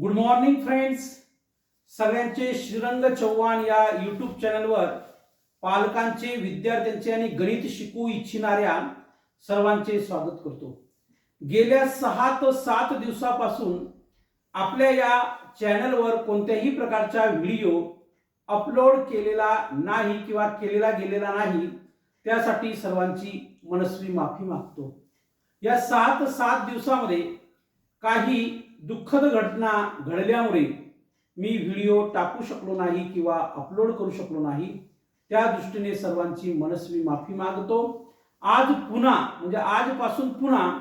Good morning friends सगळ्यांचे श्रीरंग चव्हाण या YouTube चॅनलवर पालकांचे विद्यार्थ्यांचे आणि गणित शिकू इच्छिणाऱ्या सर्वांचे स्वागत करतो. गेल्या सहा ते सात दिवसापासून आपल्या या चॅनलवर कोणत्याही प्रकारचा व्हिडिओ अपलोड केलेला नाही किंवा केलेला गेलेला नाही त्यासाठी सर्वांची मनस्वी माफी मागतो. या सात सात दिवसामध्ये काही दुःखद घटना घडल्यामुळे मी व्हिडिओ टाकू शकलो नाही किंवा अपलोड करू शकलो नाही. त्या दृष्टीने सर्वांची मनस्वी माफी मागतो. आज पुन्हा म्हणजे आजपासून पुन्हा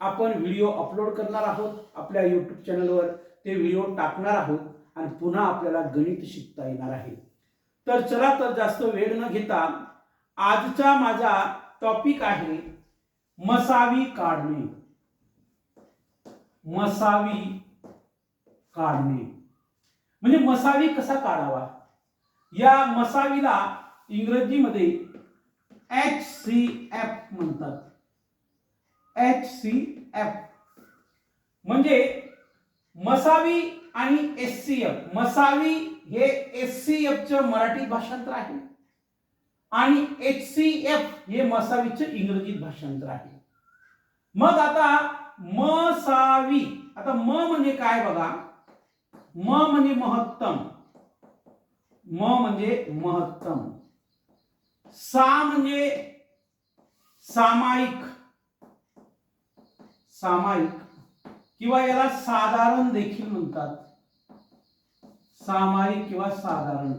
आपण व्हिडिओ अपलोड करणार आहोत. आपल्या यूट्यूब चॅनलवर ते व्हिडिओ टाकणार आहोत आणि पुन्हा आपल्याला गणित शिकता येणार आहे. तर चला तर जास्त वेळ न घेता आजचा माझा टॉपिक आहे मसावी काढणे. मसावी काढणे. म्हणजे मसावी कसा काढावा? या मसावीला इंग्रजीमध्ये एच सी एफ म्हणतात. एच सी एफ म्हणजे मसावी आणि एस सी एफ मसावी हे एस सी एफचं मराठी भाषांतर आहे. आणि एच सी एफ हे मसावीचं इंग्रजीत भाषांतर आहे. मग आता मसावी आता म म्हणजे काय बघा? म म्हणजे महत्तम. म म्हणजे महत्तम. सा म्हणजे सामायिक. सामायिक. किंवा याला साधारण देखील म्हणतात. सामायिक किंवा साधारण.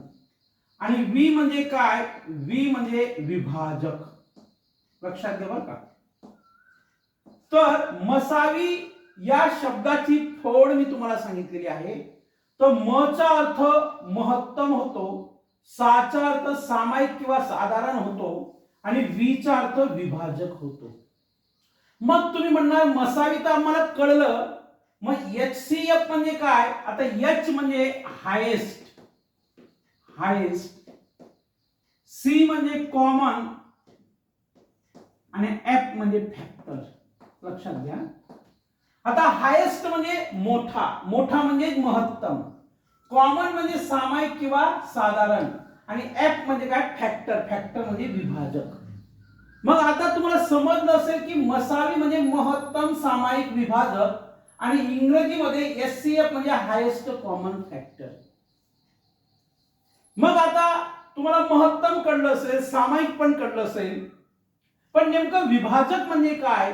आणि वी म्हणजे काय? वी म्हणजे विभाजक. लक्षात घ्या बरं का. तर मसावी या शब्दाची फोड मी तुम्हाला सांगितलेली आहे. तर मचा अर्थ महत्तम होतो साचा अर्थ सामायिक किंवा साधारण होतो आणि वीचा अर्थ विभाजक होतो. मग तुम्ही म्हणणार मसावी तर आम्हाला कळलं. मग एच सी एफ म्हणजे काय? आता एच म्हणजे हायेस्ट हायेस्ट सी म्हणजे कॉमन आणि एफ म्हणजे फॅक्टर लक्षात घ्या. आता हायेस्ट म्हणजे मोठा. मोठा म्हणजे महत्तम. कॉमन म्हणजे सामायिक किंवा साधारण. आणि एफ म्हणजे काय? फॅक्टर फॅक्टर म्हणजे विभाजक. मग आता तुम्हाला समजलं असेल की मसावी म्हणजे महत्तम सामायिक विभाजक आणि इंग्रजीमध्ये एस सी एफ म्हणजे हायेस्ट कॉमन फॅक्टर मग आता तुम्हाला महत्तम कळलं असेल सामायिक पण कळलं असेल. पण नेमकं विभाजक म्हणजे काय?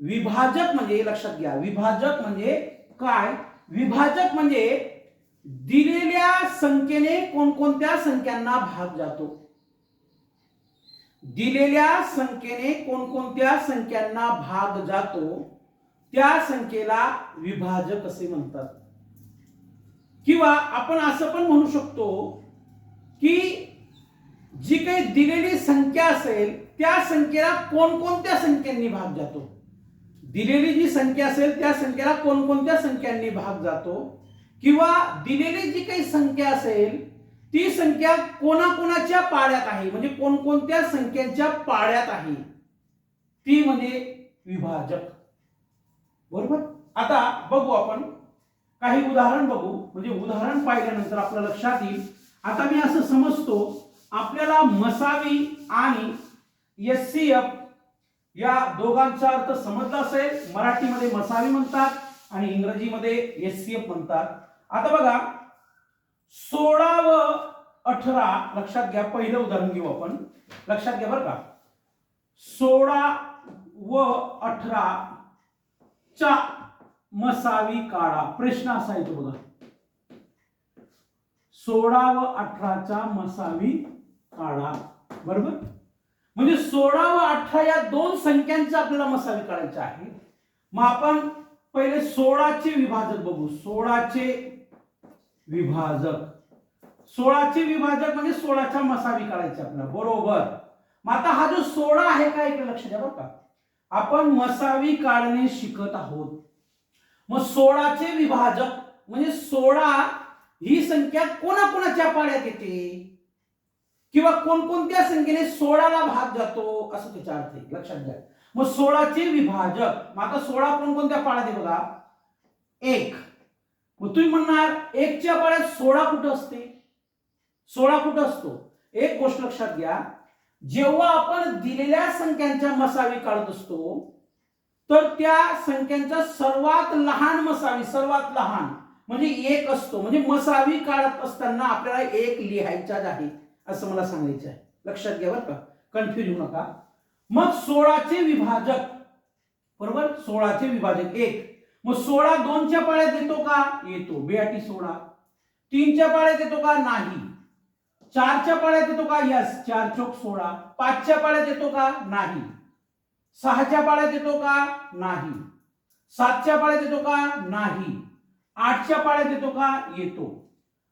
विभाजक म्हणजे लक्षात घ्या विभाजक म्हणजे काय? विभाजक म्हणजे दिलेल्या संख्येने कोणकोणत्या संख्यांना भाग जातो? दिलेल्या संख्येने कोणकोणत्या संख्यांना भाग जातो? त्या संख्येला विभाजक असे म्हणतात. किंवा आपण असं पण म्हणू शकतो की जी काही दिलेली संख्या असेल त्या संख्येला कोणकोणत्या संख्यांनी भाग जातो? दिलेली जी संख्या असेल त्या संख्येला कोणकोणत्या संख्यांनी भाग जातो? किंवा दिलेली जी काही संख्या असेल ती संख्या कोणाकोणाच्या पाड्यात आहे? म्हणजे कोणकोणत्या संख्यांच्या पाड्यात आहे? ती म्हणजे विभाजक. बरोबर? आता बघू आपण. काही उदाहरण बघू. म्हणजे उदाहरण पाहिल्यानंतर आपल्या लक्षात येईल. आता मी असं समजतो आपल्याला मसावी आणि एस सी एफ या दोघांचा अर्थ समजला असेल. मराठीमध्ये मसावी म्हणतात आणि इंग्रजीमध्ये एस सी एफ म्हणतात. आता बघा सोळा व अठरा लक्षात घ्या पहिलं उदाहरण घेऊ आपण. लक्षात घ्या बरं का. सोळा व अठरा चा मसावी काढा प्रश्न असा येतो बघा. सोळा व अठराचा मसावी काढा बरोबर? म्हणजे सोळा व अठरा या दोन संख्यांचा आपल्याला मसावी काढायचा आहे. मग आपण पहिले सोळाचे विभाजक बघू. सोळाचे विभाजक. सोळाचे विभाजक म्हणजे सोळाच्या मसावी काढायचे आपल्याला. बरोबर. मग आता हा जो सोळा आहे का इकडे लक्ष द्या बरं का. आपण मसावी काढणे शिकत आहोत. मग सोळाचे विभाजक म्हणजे सोळा ही संख्या कोणाकोणाच्या पाड्यात येते? किंवा कोणकोणत्या संख्येने सोळाला भाग जातो असं त्याचा अर्थ आहे. लक्षात घ्या. मग सोळाचे विभाजक मग आता सोळा कोणकोणत्या पाळ्यात आहे बघा? एक. मग तुम्ही म्हणणार एकच्या पाळ्यात सोळा कुठं असते? सोळा कुठं असतो? एक गोष्ट लक्षात घ्या. जेव्हा आपण दिलेल्या संख्यांच्या मसावी काढत असतो तर त्या संख्यांचा सर्वात लहान मसावी सर्वात लहान म्हणजे एक असतो. म्हणजे मसावी काढत असताना आपल्याला एक लिहायचाच आहे. असं मला सांगायचं आहे. लक्षात घ्या बरं का. कन्फ्युज होऊ नका. मग सोळाचे विभाजक. बरोबर? सोळाचे विभाजक एक. मग सोळा दोनच्या पाळ्यात येतो का? येतो. बेआटी सोळा. तीनच्या पाळ्यात येतो का? नाही. चारच्या पाळ्यात येतो का? यस. चार चोक सोळा. पाचच्या पाळ्यात येतो का? नाही. सहाच्या पाळ्यात येतो का? नाही. सातच्या पाळ्यात येतो का? नाही. आठच्या पाळ्यात येतो का? येतो.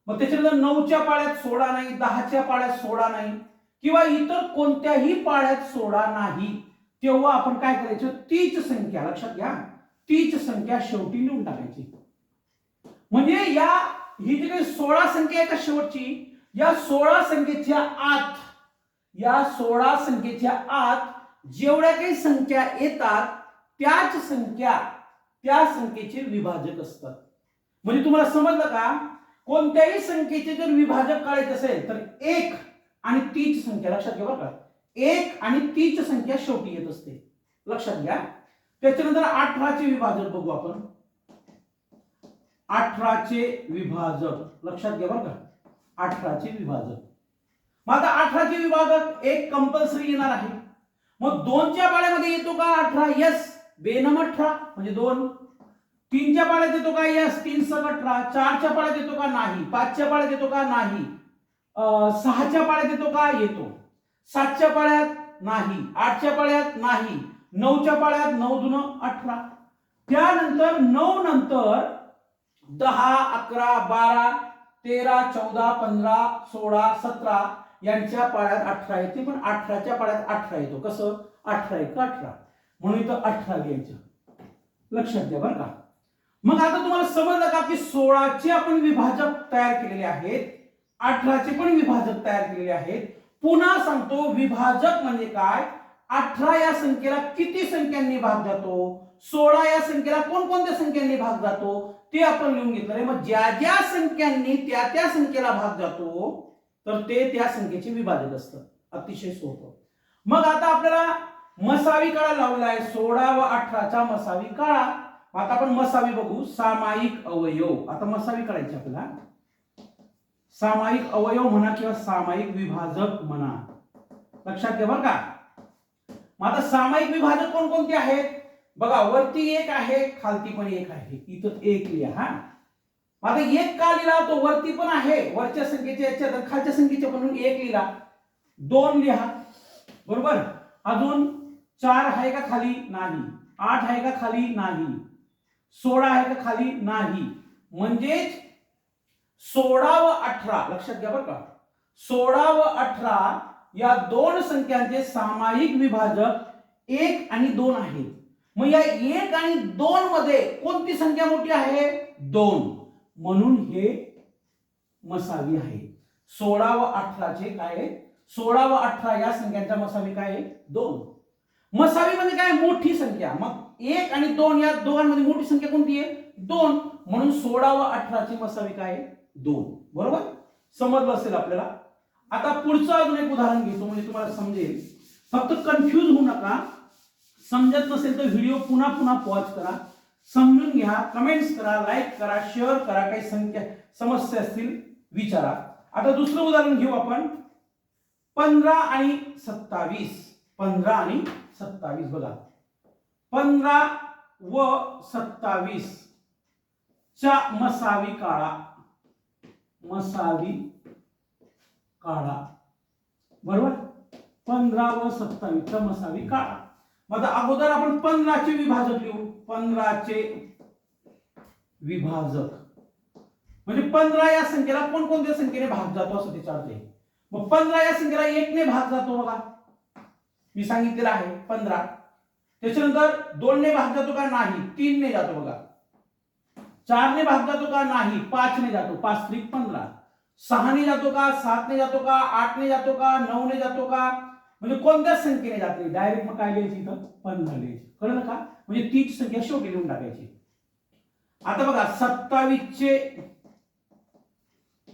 मग त्याच्यानंतर नऊच्या पाळ्यात सोडा नाही दहाच्या पाळ्यात सोडा नाही किंवा इतर कोणत्याही पाळ्यात सोडा नाही तेव्हा आपण काय करायचं? तीच संख्या लक्षात घ्या. तीच संख्या शेवटी लिहून टाकायची. म्हणजे या ही जी काही सोळा संख्या आहे का शेवटची? या सोळा संख्येच्या आत या सोळा संख्येच्या आत जेवढ्या काही संख्या येतात त्याच संख्या त्या संख्येचे विभाजक असतात. म्हणजे तुम्हाला समजलं का? कोणत्याही संख्येचे जर विभाजक काढायचे असेल तर एक आणि तीच संख्या लक्षात घ्या बरं का. एक आणि तीच संख्या शेवटी येत असते. लक्षात घ्या. त्याच्यानंतर अठराचे विभाजक बघू आपण. अठराचे विभाजक. लक्षात घ्या बरं का. अठराचे विभाजक. मग आता अठराचे विभाजक एक कंपल्सरी येणार आहे. मग दोनच्या पाळ्यामध्ये येतो का? अठरा. यस बेनम अठरा म्हणजे दोन. तीनच्या पाड्यात येतो का यस तीन सग अठरा चारच्या पाड्यात येतो का नाही? पाचच्या पाड्यात येतो का नाही? सहाच्या पाड्यात येतो का? येतो. सातच्या पाळ्यात नाही. आठच्या पाळ्यात नाही. नऊच्या पाड्यात नऊ दुन अठरा. त्यानंतर नऊ नंतर दहा अकरा बारा तेरा चौदा पंधरा सोळा सतरा यांच्या पाड्यात अठरा येते. पण अठराच्या पाड्यात अठरा येतो. कसं? अठरा एक अठरा. म्हणून इथं अठरा घ्यायचं. लक्षात द्या बरं का. मग आता तुम्हाला समजलं का की सोळाचे आपण विभाजक तयार केलेले आहेत? अठराचे पण विभाजक तयार केलेले आहेत. पुन्हा सांगतो विभाजक म्हणजे काय? अठरा या संख्येला किती संख्यांनी भाग जातो? सोळा या संख्येला कोणकोणत्या संख्यांनी भाग जातो? ते आपण लिहून घेतलं मग ज्या ज्या संख्यांनी त्या त्या संख्येला भाग जातो तर ते त्या संख्येचे विभाजक असतं. अतिशय सोपं. मग आता आपल्याला मसावी काळा लावला आहे सोळा व अठराचा मसावी काळा. आता आपण मसावी बघू. सामायिक अवयव. आता मसावी करायची आपल्याला. सामायिक अवयव म्हणा किंवा सामायिक विभाजक म्हणा. लक्षात घ्या बरं का? मग आता सामायिक विभाजक कोणकोणते आहेत? बघा वरती एक आहे खालती पण एक आहे. इथं एक लिहा हा. आता एक का लिहिला? तो वरती पण आहे. वरच्या संख्येच्या याच्या खालच्या संख्येच्या पण एक लिहिला. दोन लिहा. बरोबर? अजून चार आहे का खाली? नाही. आठ आहे का खाली? नाही. सोळा आहे का खाली नाही. म्हणजेच सोळा व अठरा लक्षात घ्या बरं का. सोळा व अठरा या दोन संख्यांचे सामायिक विभाजक एक आणि दोन आहेत. मग या एक आणि दोन मध्ये कोणती संख्या मोठी आहे? दोन. म्हणून हे मसावी आहे. सोळा व अठराचे काय आहे? सोळा व अठरा या संख्यांच्या मसावी काय आहे? दोन. मसावी म्हणजे काय मोठी संख्या. मग एक आणि दोन या दोघांमध्ये मोठी संख्या कोणती आहे? दोन. म्हणून सोळा व अठराची मसावी काय आहे? दोन. बरोबर? समजलं असेल आपल्याला? आता पुढचं अजून एक उदाहरण घेतो म्हणजे तुम्हाला समजेल. फक्त कन्फ्यूज होऊ नका. समजत नसेल तर व्हिडिओ पुन्हा पुन्हा पॉज करा. समजून घ्या कमेंट्स करा लाईक करा शेअर करा. काही संख्या समस्या असतील विचारा. आता दुसरं उदाहरण घेऊ आपण. पंधरा आणि सत्तावीस. पंधरा आणि सत्तावीस बघा. पंधरा व सत्तावीस च्या मसावी काळा. मसावी काळा. बरोबर? पंधरा व सत्तावीसचा मसावी काळा. मग आता अगोदर आपण पंधराचे विभाजक लिहू. पंधराचे विभाजक. म्हणजे पंधरा या संख्येला कोणकोणत्या संख्येने भाग जातो असं विचारते मग पंधरा या संख्येला एकने भाग जातो बघा. मी सांगितलेलं आहे पंधरा. त्याच्यानंतर दोनने भाग जातो का? नाही. तीनने जातो बघा. चारने भाग जातो का? नाही. पाचने जातो. पाच त्रिक पंधरा. सहाने जातो का? सातने जातो का? आठने जातो का? नऊने जातो का? म्हणजे कोणत्या संख्येने जाते डायरेक्ट मग काय लिहायची इथं? पंधरा लिहायची. कळलं का? म्हणजे तीच संख्या शेवटी लिहून टाकायची. आता बघा सत्तावीसचे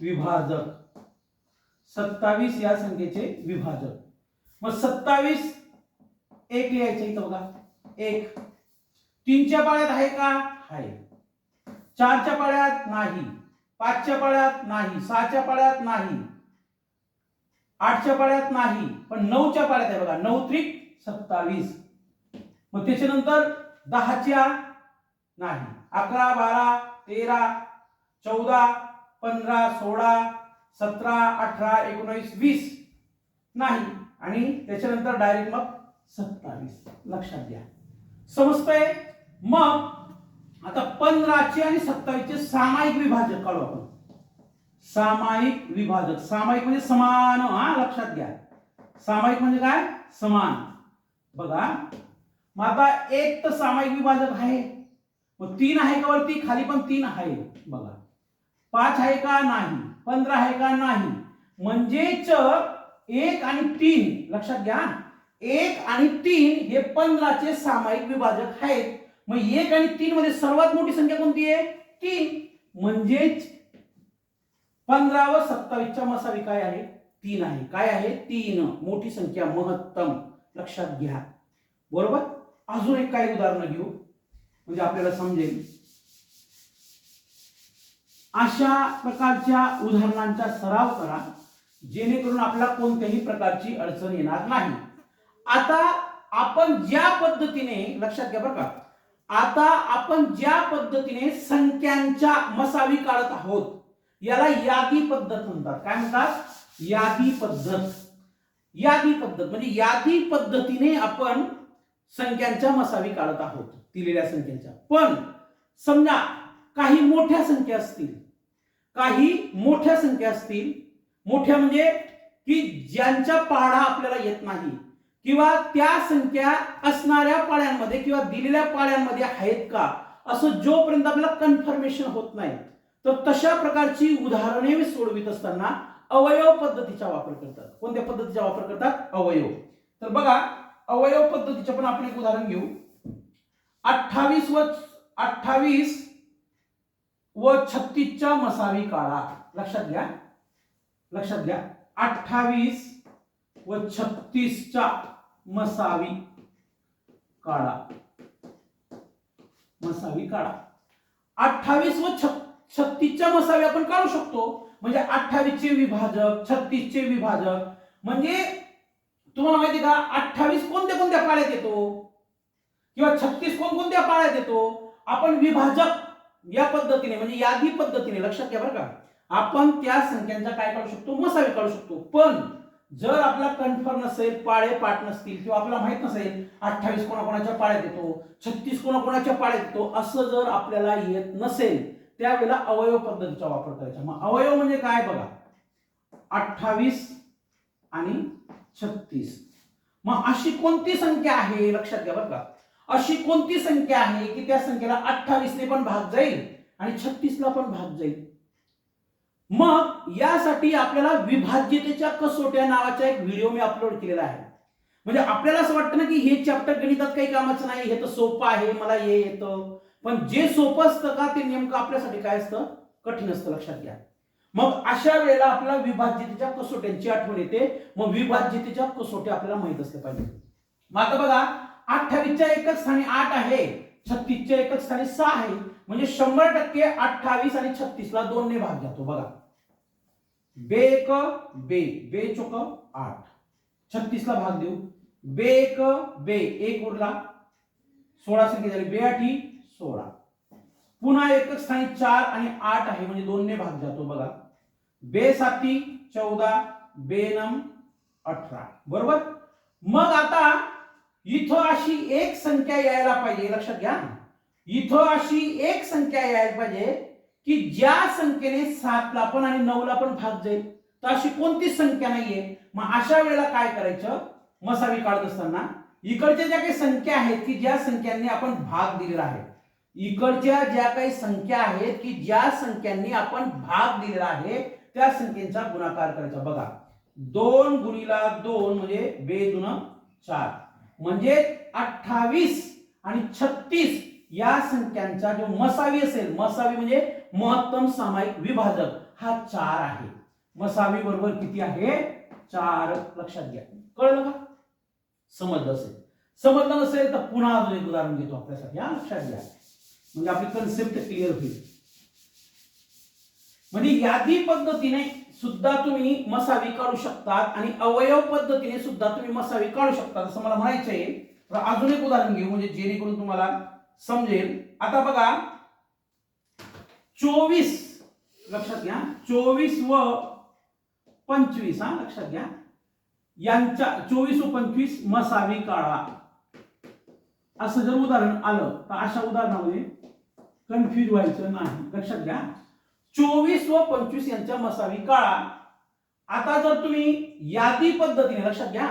विभाजक. सत्तावीस या संख्येचे विभाजक. मग सत्तावीस एक लिहायचं इथं बघा. एक. तीनच्या पाळ्यात आहे का? आहे. चारच्या पाळ्यात नाही. पाचच्या पाळ्यात नाही. सहाच्या पाळ्यात नाही. आठच्या पाळ्यात नाही. पण नऊच्या पाळ्यात आहे बघा. नऊ त्रिक सत्तावीस. मग त्याच्यानंतर दहाच्या नाही. अकरा बारा तेरा चौदा पंधरा सोळा सतरा अठरा एकोणीस वीस. नाही. आणि त्याच्यानंतर डायरेक्ट मग सत्तावीस. लक्षात घ्या. समजतंय? मग आता पंधराचे आणि सत्तावीसचे सामायिक विभाजक काढू आपण. सामायिक विभाजक. सामायिक म्हणजे समान हा लक्षात घ्या. सामायिक म्हणजे काय? समान. बघा. मग आता एक तर सामायिक विभाजक आहे. मग तीन आहे का वरती? खाली पण तीन आहे. बघा. पाच आहे का? नाही. पंधरा आहे का? नाही. म्हणजेच एक आणि तीन. लक्षात घ्या. एक आणि तीन हे पंधराचे सामायिक विभाजक आहेत. मग एक आणि तीन मध्ये सर्वात मोठी संख्या कोणती आहे? तीन. म्हणजेच पंधरा व सत्तावीसच्या मसावी काय आहे? तीन आहे. काय आहे? तीन. मोठी संख्या महत्तम. लक्षात घ्या. बरोबर? अजून एक काही उदाहरणं घेऊ. म्हणजे आपल्याला समजेल. अशा प्रकारच्या उदाहरणांचा सराव करा. जेणेकरून आपल्याला कोणत्याही प्रकारची अडचण येणार नाही. आता आपण ज्या पद्धतीने लक्षात घ्या बरं का आता आपण ज्या पद्धतीने संख्यांच्या मसावी काढत आहोत याला यादी पद्धत म्हणतात. काय म्हणतात? यादी पद्धत. यादी पद्धत म्हणजे यादी पद्धतीने आपण संख्यांच्या मसावी काढत आहोत दिलेल्या संख्यांच्या. पण समजा काही मोठ्या संख्या असतील काही मोठ्या संख्या असतील मोठ्या म्हणजे की ज्यांच्या पाढा आपल्याला येत नाही किंवा त्या संख्या असणाऱ्या पाळ्यांमध्ये किंवा दिलेल्या पाळ्यांमध्ये आहेत का? असं जोपर्यंत आपल्याला कन्फर्मेशन होत नाही तर तशा प्रकारची उदाहरणे सोडवित असताना अवयव पद्धतीचा वापर करतात. कोणत्या पद्धतीचा वापर करतात? अवयव. तर बघा अवयव पद्धतीचं पण आपण एक उदाहरण घेऊ. अठ्ठावीस व अठ्ठावीस व छत्तीसच्या मसावी काळा लक्षात घ्या. लक्षात घ्या. अठ्ठावीस व छत्तीसच्या मसावी काढा. मसावी काढा. अठ्ठावीस व छत्तीसच्या मसावी आपण काढू शकतो. म्हणजे अठ्ठावीसचे विभाजक छत्तीसचे विभाजक. म्हणजे तुम्हाला माहिती का? अठ्ठावीस कोणत्या कोणत्या पाळ्यात येतो? किंवा छत्तीस कोणकोणत्या पाळ्यात येतो? आपण विभाजक या पद्धतीने म्हणजे यादी पद्धतीने लक्षात घ्या बरं का. आपण त्या संख्यांचा काय काढू शकतो? मसावी काढू शकतो. पण जर आपला कन्फर्म नसेल पाळे पाठ नसतील किंवा आपल्याला माहीत नसेल अठ्ठावीस कोणाकोणाच्या पाळ्यात येतो छत्तीस कोणाकोणाच्या पाळ्यात येतो असं जर आपल्याला येत नसेल त्यावेळेला अवयव पद्धतीचा वापर करायचा. मग अवयव म्हणजे काय बघा? अठ्ठावीस आणि छत्तीस. मग अशी कोणती संख्या आहे? लक्षात घ्या बरं का. अशी कोणती संख्या आहे की त्या संख्येला अठ्ठावीसने पण भाग जाईल आणि छत्तीसला पण भाग जाईल? मग यासाठी आपल्याला विभाज्यतेच्या कसोट्या नावाचा एक व्हिडिओ मी अपलोड केलेला आहे. म्हणजे आपल्याला असं वाटतं ना की हे चॅप्टर गणितात काही कामाचं नाही हे तर सोपं आहे मला हे येतं. पण जे सोपं असतं का ते नेमकं आपल्यासाठी काय असतं? कठीण असतं लक्षात घ्या. मग अशा वेळेला आपल्याला विभाज्यतेच्या कसोट्यांची आठवण येते. मग विभाज्यतेच्या कसोट्या आपल्याला माहीत असल्या पाहिजे. मग आता बघा अठ्ठावीसच्या एकच स्थानी आठ आहे छत्तीसच्या एकच स्थानी सहा आहे. म्हणजे शंभर टक्के अठ्ठावीस आणि छत्तीसला दोन ने भाग जातो बघा. बे एक बे. बे चोक आठ. छत्तीसला भाग देऊ. बे एक बे. एक उरला. सोळा संख्या झाली बे आठी सोळा. पुन्हा एकच स्थानी चार आणि आठ आहे म्हणजे दोन ने भाग जातो बघा. बे साती चौदा. बे नम अठरा. बरोबर? मग आता इथं अशी एक संख्या यायला पाहिजे लक्षात घ्या. इथं अशी एक संख्या यायला पाहिजे की ज्या संख्येने सातला पण आणि नऊला पण भाग जाईल. तर अशी कोणतीच संख्या नाहीये? मग अशा वेळेला काय करायचं? मसावी काढत असताना इकडच्या ज्या काही संख्या आहेत की ज्या संख्यांनी आपण भाग दिलेला आहे. इकडच्या ज्या काही संख्या आहेत की ज्या संख्यांनी आपण भाग दिलेला आहे त्या संख्येचा गुणाकार करायचा. बघा दोन गुणीला दोन म्हणजे बे दुन चार. म्हणजे अठ्ठावीस आणि छत्तीस या संख्यांचा जो मसावी असेल मसावी म्हणजे महत्तम सामायिक विभाजक हा चार आहे. मसावी बरोबर किती आहे? चार. लक्षात घ्या. कळलं का? समजलं असेल. समजलं नसेल तर पुन्हा अजून एक उदाहरण घेतो आपल्यासाठी. हा लक्षात घ्या. म्हणजे आपली कन्सेप्ट क्लिअर होईल. म्हणजे यादी पद्धतीने सुद्धा तुम्ही मसावी काढू शकतात आणि अवयव पद्धतीने सुद्धा तुम्ही मसावी काढू शकता असं मला म्हणायचं आहे तर अजून एक उदाहरण घेऊ म्हणजे जेणेकरून तुम्हाला समजेल. आता बघा चोवीस लक्षात घ्या. चोवीस व पंचवीस हा लक्षात घ्या. यांच्या चोवीस व पंचवीस मसावी काढा असं जर उदाहरण आलं तर अशा उदाहरणामध्ये कन्फ्युज व्हायचं नाही. लक्षात घ्या. चोवीस व पंचवीस यांच्या मसावी काळा. आता जर तुम्ही यादी पद्धतीने लक्षात घ्या.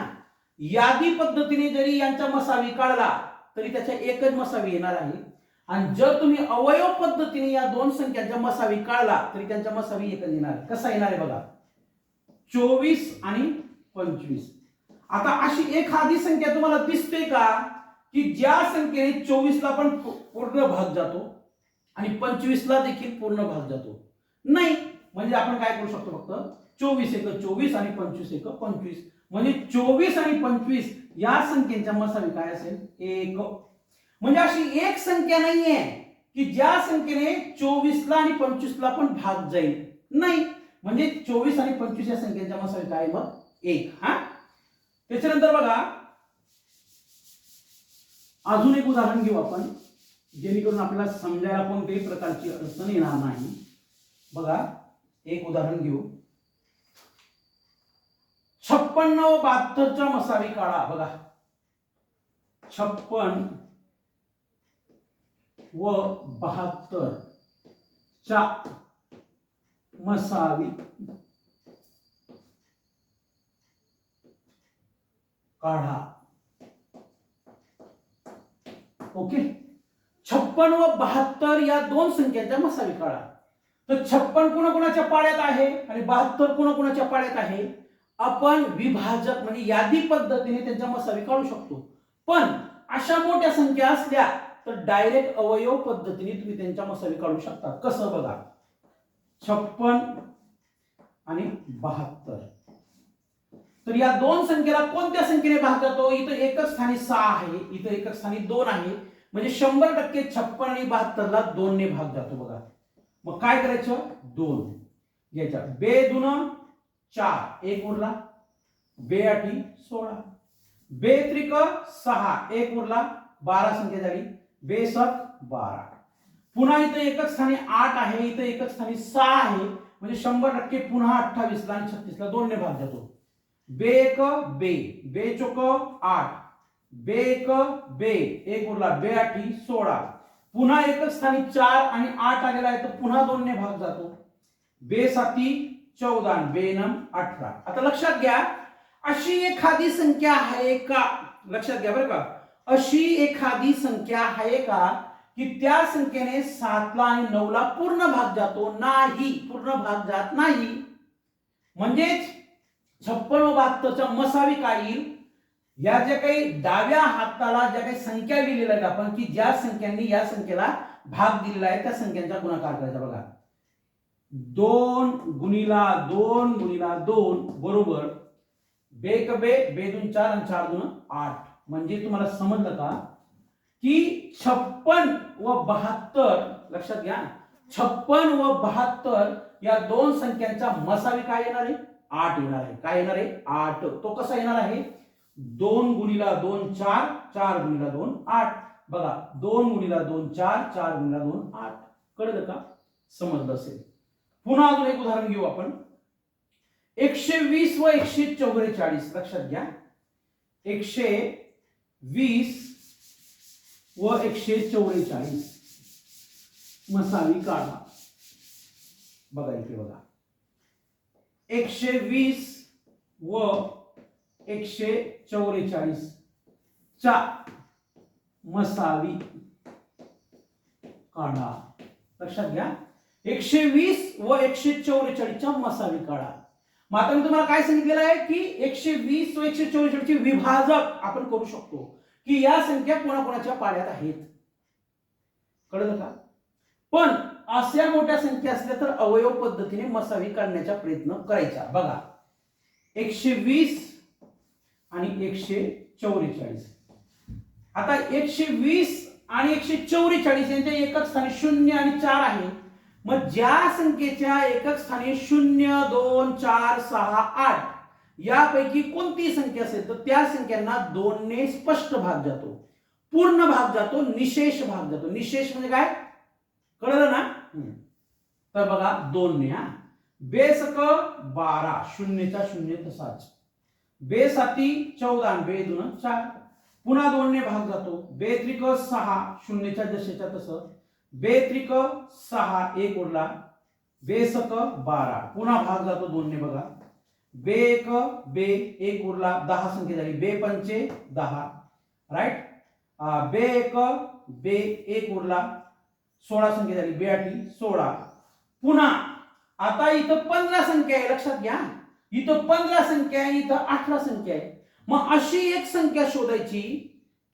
यादी पद्धतीने जरी यांच्या मसावी काढला तरी त्याच्या एकच मसावी येणार आहे. आणि जर तुम्ही अवयव पद्धतीने या दोन संख्यांच्या मसावी काढला तरी त्यांच्या मसावी एकच येणार कसा येणार आहे बघा? चोवीस आणि पंचवीस. आता अशी एखादी संख्या तुम्हाला दिसते का? की ज्या संख्येने चोवीसला पण पूर्ण भाग जातो आणि पंचवीसला देखील पूर्ण भाग जातो. नाही म्हणजे आपण काय करू शकतो फक्त? चोवीस एक चोवीस आणि पंचवीस एक पंचवीस. म्हणजे चोवीस आणि पंचवीस या संख्येच्या मसावी काय असेल? एक. म्हणजे अशी एक संख्या नाहीये की ज्या संख्येने चोवीसला आणि पंचवीसला पण भाग जाईल. नाही. म्हणजे चोवीस आणि पंचवीस या संख्येच्या मसावी काय मग? एक. हा? त्याच्यानंतर बघा. अजून एक उदाहरण घेऊ आपण. जेणेकरून आपल्याला समजायला कोणत्याही प्रकारची अडचण येणार नाही. बघा. एक उदाहरण घेऊ. छप्पन्न व बहात्तरचा मसावी काढा बघा. छप्पन व बहात्तर च्या मसावी काढा. ओके? छप्पन व बहात्तर या दोन संख्यांच्या मसावी काढा. तर छप्पन कोणाकोणाच्या पाड्यात आहे आणि बहात्तर कोणाकोणाच्या पाड्यात आहे? आपण विभाजक म्हणजे यादी पद्धतीने त्यांच्या मसावी काढू शकतो. पण अशा मोठ्या संख्या असल्या तर डायरेक्ट अवयव पद्धतीने तुम्ही त्यांच्या मसावी काढू शकता. कसं बघा? छप्पन आणि बहात्तर. तर या दोन संख्येला कोणत्या संख्येने भाग जातो इथं एकच स्थानी सहा आहे इथं एकच स्थानी दोन आहे. म्हणजे शंभर टक्के छप्पन आणि बहात्तरला दोनने भाग जातो बघा. मग काय करायचं? दोन. घ्यायच्या बे दुन चार. एक उरला. बे आठी सोळा. बे त्रिक सहा. एक उरला. बारा संख्या झाली. बे सत बारा. पुन्हा इथं एकच स्थानी आठ आहे. इथं एकच स्थानी सहा आहे. म्हणजे शंभर टक्के पुन्हा अठ्ठावीसला आणि छत्तीसला दोनने भाग जातो. बे एक बे. बे चोक आठ. बे एक बे. एक उरला. बे आठी सोळा. पुन्हा एकच स्थानी चार आणि आठ आलेला आहे. तर पुन्हा दोनने भाग जातो. बे साती चौदा बेनम अठरा. आता लक्षात घ्या अशी एखादी संख्या आहे का? लक्षात घ्या बरं का. अशी एखादी संख्या आहे का की त्या संख्येने सातला आणि नऊला पूर्ण भाग जातो? नाही पूर्ण भाग जात नाही. म्हणजेच छप्पन व बहात्तरचा मसावी काढील या ज्या काही डाव्या हाताला ज्या काही संख्या लिहिलेल्या आहेत आपण की ज्या संख्यांनी या संख्येला भाग दिलेला आहे त्या संख्यांचा गुणाकार करायचा बघा. दोन गुणिला दोन गुणिला दोन बरोबर बेक बे बे दोन चार आणि चार दोन आठ. म्हणजे तुम्हाला समजलं का? की छप्पन व बहात्तर लक्षात घ्या छप्पन व बहात्तर या दोन संख्यांचा मसावी काय येणार आहे? आठ येणार आहे. काय येणार आहे? आठ. तो कसा येणार आहे? दोन गुणिला दोन चार चार गुणिला दोन आठ. बघा दोन गुणिला दोन चार चार गुणिला दोन आठ. कळलं का? समजलं असेल. पुन्हा अजून एक उदाहरण घेऊ आपण. एकशे वीस व एकशे चौवेचाळीस. लक्षात घ्या. एकशे वीस व एकशे चौवेचाळीस. मसावी काढा. बघा इथे बघा. एकशे वीस व एकशे चौवेचाळीस चा मसावी काढा. लक्षात घ्या. एकशे वीस व एकशे चौवेचाळीसच्या मसावी काढा मग आता मी तुम्हाला काय सांगितलेलं आहे की एकशे वीस व एकशे चौवेचाळीसचे विभाजक आपण करू शकतो की या संख्या कोणाकोणाच्या पाड्यात आहेत? कळलं का? पण अशा मोठ्या संख्या असल्या तर अवयव पद्धतीने मसावी काढण्याचा प्रयत्न करायचा. बघा एकशे वीस आणि एकशे चौवेचाळीस. आता एकशे वीस आणि एकशे चौवेचाळीस यांच्या एकच स्थानी शून्य आणि चार आहे. मग ज्या संख्येच्या एकक स्थानी शून्य दोन चार सहा आठ यापैकी कोणती संख्या असेल तर त्या संख्यांना दोनने स्पष्ट भाग जातो. पूर्ण भाग जातो निशेष भाग जातो. निशेष म्हणजे काय? कळलं ना. तर बघा दोन ने हा बेसक बारा शून्यचा शून्य तसाच. बेसाती चौदा आणि बे दोन चार. पुन्हा दोनने भाग जातो. बेत्रिक सहा शून्यच्या जशाच्या तसं. बेत्रिक सहा एक उरला बेसक बारा. पुन्हा भाग जातो दोनने बघा. बे एक बे एक उरला दहा संख्या झाली. बे पंचे दहा. राईट बे एक बे एक उरला सोळा संख्या झाली. बे आठी सोळा. पुन्हा आता इथं पंधरा संख्या आहे. लक्षात घ्या. इथं पंधरा संख्या आहे इथं अठरा संख्या आहे. मग अशी एक संख्या शोधायची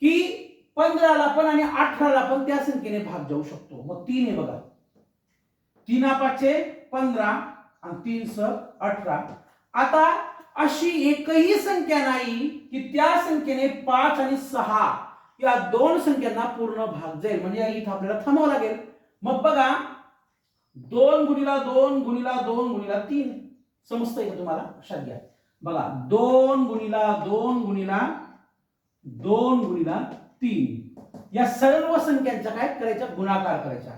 की पंधराला पण आणि अठराला पण त्या संख्येने भाग जाऊ शकतो. मग तीन आहे बघा. तीन पाचशे पंधरा आणि तीन स अठरा. आता अशी एकही संख्या नाही की त्या संख्येने पाच आणि सहा या दोन संख्यांना पूर्ण भाग जाईल. म्हणजे इथं आपल्याला थांबावं लागेल. मग बघा दोन गुणीला दोन गुणीला दोन गुणीला तीन. समजतंय का तुम्हाला? लक्षात घ्या. बघा दोन गुणीला दोन गुणीला दोन गुणीला तीन या सर्व संख्यांचा काय करायचा गुणाकार करायचा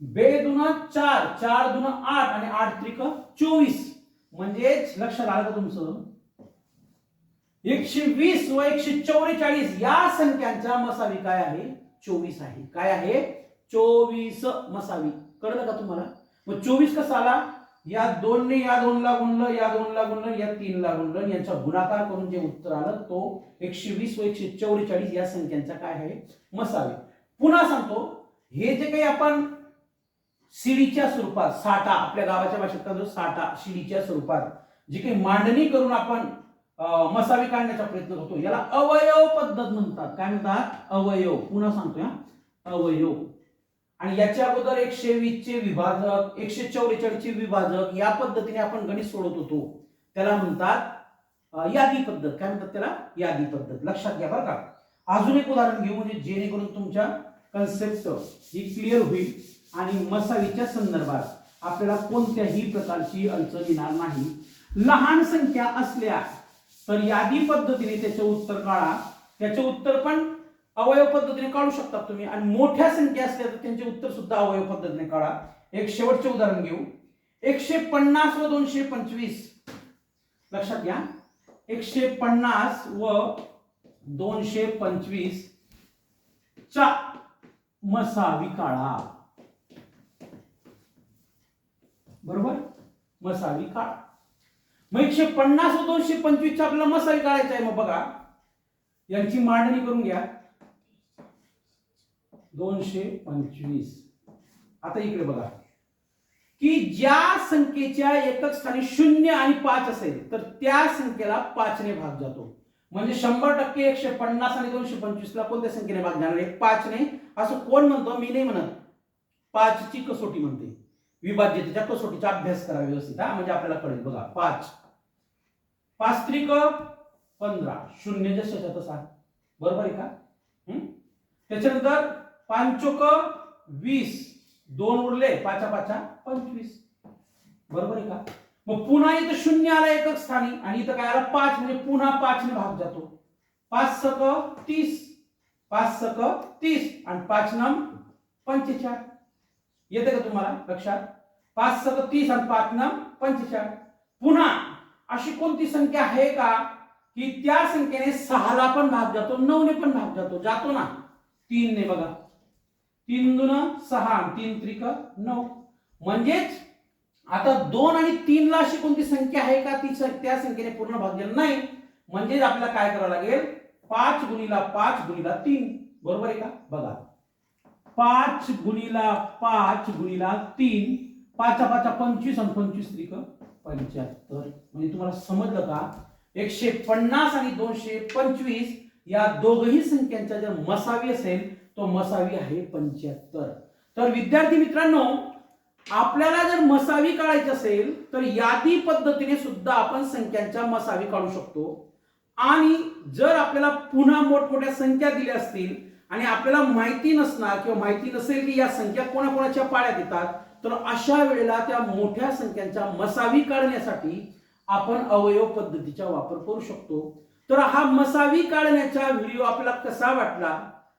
बे दुना चार चार दुना आठ आणि आठ त्रिक चोवीस. म्हणजेच लक्षात आलं का तुमचं? एकशे वीस व एकशे चौवेचाळीस या संख्यांचा मसावी काय आहे? चोवीस आहे. काय आहे? चोवीस मसावी. कळलं का तुम्हाला? मग चोवीस कसा आला? या दोनने या दोनला गुणलं या दोनला गुणलं या तीनला गुणलं यांचा गुणाकार करून जे उत्तर आलं तो एकशे वीस व एकशे चौवेचाळीस या संख्यांचा काय आहे? मसावे. पुन्हा सांगतो हे जे काही आपण शिडीच्या स्वरूपात साठा आपल्या गावाच्या भाषेत का जो साठा शिडीच्या स्वरूपात जी काही मांडणी करून आपण मसावे काढण्याचा प्रयत्न करतो याला अवयव पद्धत म्हणतात. काय म्हणतात? अवयव. पुन्हा सांगतो हा. अवयव. आणि याच्या अगोदर एकशे वीसचे विभाजक एकशे चौवेचाळीसचे विभाजक या पद्धतीने आपण गणित सोडत होतो. त्याला म्हणतात यादी पद्धत. काय म्हणतात त्याला? यादी पद्धत. लक्षात घ्या बरं का. अजून एक उदाहरण घेऊ म्हणजे जेणेकरून तुमच्या कन्सेप्ट ही क्लिअर होईल आणि मसावीच्या संदर्भात आपल्याला कोणत्याही प्रकारची अडचण येणार नाही. लहान संख्या असल्या तर यादी पद्धतीने त्याचे उत्तर काढा. त्याचे उत्तर पण अवयव पद्धतीने काढू शकता तुम्ही. आणि मोठ्या संख्या असल्या तर त्यांचे उत्तर सुद्धा अवयव पद्धतीने काढा. एक शेवटचे उदाहरण घेऊ. एकशे पन्नास व दोनशे पंचवीस. लक्षात घ्या. एकशे पन्नास व दोनशे पंचवीस चा मसावी काळा बरोबर? मसावी काळा मग एकशे पन्नास व दोनशे पंचवीस चा आपल्याला मसावी काढायचा आहे मग बघा. यांची मांडणी करून घ्या. दोनशे पंचवीस. आता इकडे बघा. की ज्या संख्येच्या एकच स्थानी शून्य आणि पाच असेल तर त्या संख्येला पाचने भाग जातो. म्हणजे शंभर टक्के एकशे पन्नास आणि दोनशे पंचवीसला कोणत्या संख्येने भाग जाणार आहे? पाचने. असं कोण म्हणतो? मी नाही म्हणत. पाचची कसोटी म्हणते. विभाज्यतेच्या कसोटीचा अभ्यास करा व्यवस्थित हा? म्हणजे आपल्याला कळेल. बघा पाच. पाच त्रिक पंधरा. शून्य जशाच्या तसा. बरोबर आहे का? त्याच्यानंतर पांचोक वीस. दोन उरले पाचा पाचा पंचवीस. बरोबर आहे का? मग पुन्हा इथं शून्य आला एकच स्थानी आणि इथं काय आला? पाच म्हणजे पुन्हा पाचने भाग जातो. पाच सक तीस. पाच सक तीस. आणि पाच नम पंचेचाळ. येते का तुम्हाला लक्षात? पाच सक तीस आणि पाच नम पंचेचाळ. पुन्हा अशी कोणती संख्या आहे का? की त्या संख्येने सहाला पण भाग जातो नऊने पण भाग जातो. जातो ना. तीनने बघा. तीन दुन सहा तीन त्रिक नऊ. म्हणजेच आता दोन आणि तीन ला अशी कोणती संख्या आहे का? ती त्या संख्येने पूर्ण भाग नाही. म्हणजेच आपल्याला काय करावं लागेल? पाच गुणीला पाच गुणीला तीन. बरोबर आहे का? बघा. पाच गुणीला पाच गुणीला तीन. पाचा पाचा पंचवीस आणि पंचवीस त्रिक पंच्याहत्तर. म्हणजे तुम्हाला समजलं का? एकशे पन्नास आणि दोनशे पंचवीस या दोघही संख्यांचा जर मसावी असेल तो मसावी आहे पंच्याहत्तर. तर विद्यार्थी मित्रांनो आपल्याला जर मसावी काढायची असेल तर यादी पद्धतीने सुद्धा आपण संख्यांच्या मसावी काढू शकतो. आणि जर आपल्याला पुन्हा मोठमोठ्या संख्या दिल्या असतील आणि आपल्याला माहिती नसणार किंवा माहिती नसेल की या संख्या कोणाकोणाच्या पाळ्यात येतात तर अशा वेळेला त्या मोठ्या संख्यांच्या मसावी काढण्यासाठी आपण अवयव पद्धतीचा वापर करू शकतो. तर हा मसावी काढण्याचा व्हिडिओ आपल्याला कसा वाटला?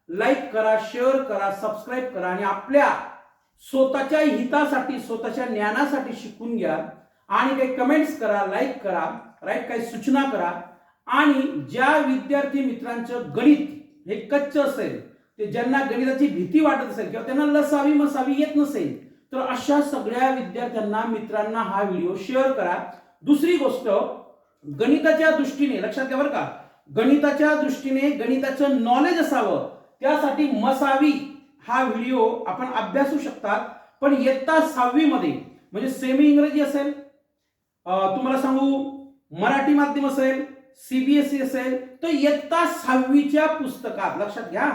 लाईक करा शेअर करा सबस्क्राईब करा आणि आपल्या स्वतःच्या हितासाठी स्वतःच्या ज्ञानासाठी शिकून घ्या. आणि काही कमेंट्स करा लाईक करा राईट काही सूचना करा. आणि ज्या विद्यार्थी मित्रांचं गणित हे कच्च असेल ते ज्यांना गणिताची भीती वाटत असेल किंवा त्यांना लसावी मसावी येत नसेल तर अशा सगळ्या विद्यार्थ्यांना मित्रांना हा व्हिडिओ शेअर करा. दुसरी गोष्ट गणिताच्या दृष्टीने लक्षात घ्या बरं का गणिताच्या दृष्टीने गणिताचं नॉलेज असावं. त्यासाठी मसावी हा व्हिडिओ आपण अभ्यासू शकतात. पण इयत्ता सहावी मध्ये म्हणजे सेमी इंग्रजी असेल तुम्हाला सांगू मराठी माध्यम असेल सीबीएसई असेल तर इयत्ता सहावीच्या पुस्तकात लक्षात घ्या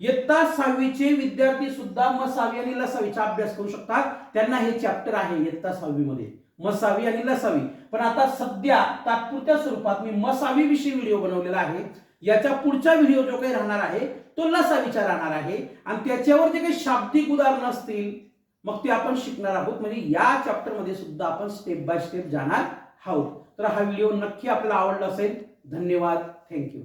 इयत्ता सहावीचे विद्यार्थी सुद्धा मसावी आणि लसावीचा अभ्यास करू शकतात. त्यांना हे चॅप्टर आहे इयत्ता सहावी मध्ये मसावी आणि लसावी. पण आता सध्या तात्पुरत्या स्वरूपात मी मसावी विषयी व्हिडिओ बनवलेला आहे. याच्या पुढचा व्हिडिओ जो काही राहणार आहे तो लसावीचा राहणार आहे. आणि त्याच्यावर जे काही शाब्दिक उदाहरणं असतील मग ते आपण शिकणार आहोत. म्हणजे या चॅप्टरमध्ये सुद्धा आपण स्टेप बाय स्टेप जाणार आहोत. तर हा व्हिडिओ नक्की आपला आवडला असेल. धन्यवाद. थँक्यू